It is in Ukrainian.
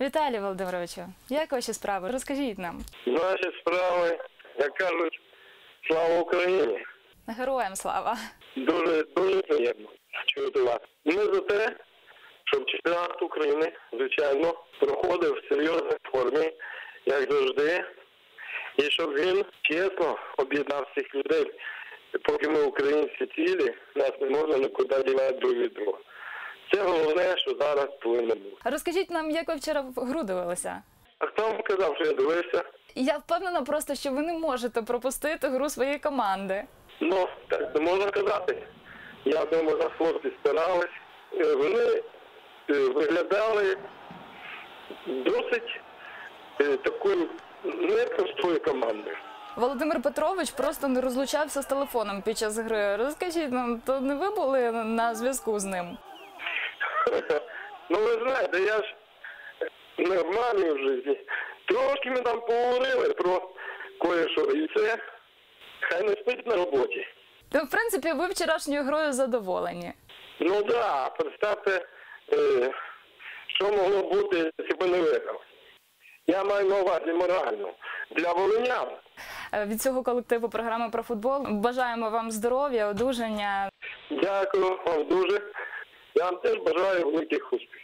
Віталію Володимировичу, як ваші справи? Розкажіть нам. Наші справи, як кажуть, слава Україні. Героям слава. Дуже дуже приємно чути вас. Ми за те, щоб чемпіонат України, звичайно, проходив в серйозній формі, як завжди, і щоб він чесно об'єднав всіх людей. Поки ми українці цілі, нас не можна нікуди дівати друг від друга. Головне, що зараз повинно бути. Розкажіть нам, як ви вчора в гру дивилися? А хто вам казав, що я дивився? Я впевнена просто, що ви не можете пропустити гру своєї команди. Ну, так не можна казати. Я думаю, на хлопці старались. Е, Вони е, виглядали досить е, такою непростою командою. Володимир Петрович просто не розлучався з телефоном під час гри. Розкажіть нам, то не ви були на зв'язку з ним? Ну, ви знаєте, я ж нормальний в житті. Трошки ми там поговорили про кое-що, і це хай не спить на роботі. То, в принципі, ви вчорашньою грою задоволені. Ну так, да, представте, е, що могло бути, б не виграв. Я маю на увазі морально. Для волинян. Е, Від цього колективу програми про футбол бажаємо вам здоров'я, одужання. Дякую вам дуже. Я вам теж бажаю великих успіхів.